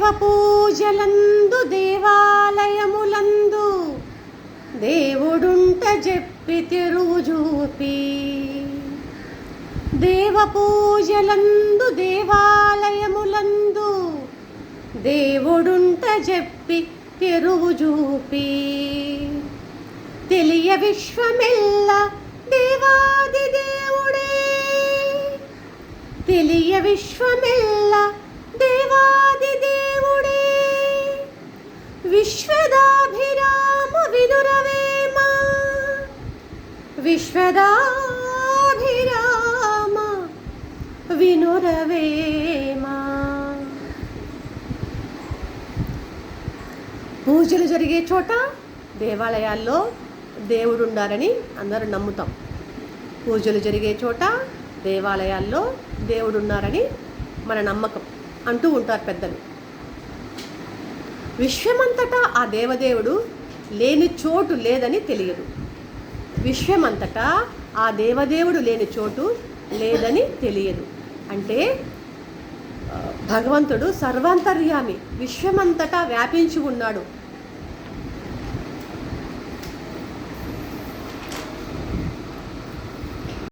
దేవపూజలందు దేవాలయములందు దేవుడుంట చెప్పి తిరుగు చూపి దేవపూజలందు దేవాలయములందు దేవుడుంట చెప్పి తిరుగు చూపి తెలియ విశ్వమెల్ల దేవాది దేవుడే. తెలియ విశ్వమెల్ల విశ్వదాభిరామ విదురవేమ విశ్వదాభిరామ వినురవేమ పూజలు జరిగే చోట దేవాలయాల్లో దేవుడు ఉండాలని అందరూ నమ్ముతాం. పూజలు జరిగే చోట దేవాలయాల్లో దేవుడు ఉన్నారని మన నమ్మకం అంటూ ఉంటారు పెద్దలు. విశ్వమంతటా ఆ దేవదేవుడు లేని చోటు లేదని తెలియదు. విశ్వమంతటా ఆ దేవదేవుడు లేని చోటు లేదని తెలియదు. అంటే భగవంతుడు సర్వాంతర్యామి విశ్వమంతటా వ్యాపించి ఉన్నాడు.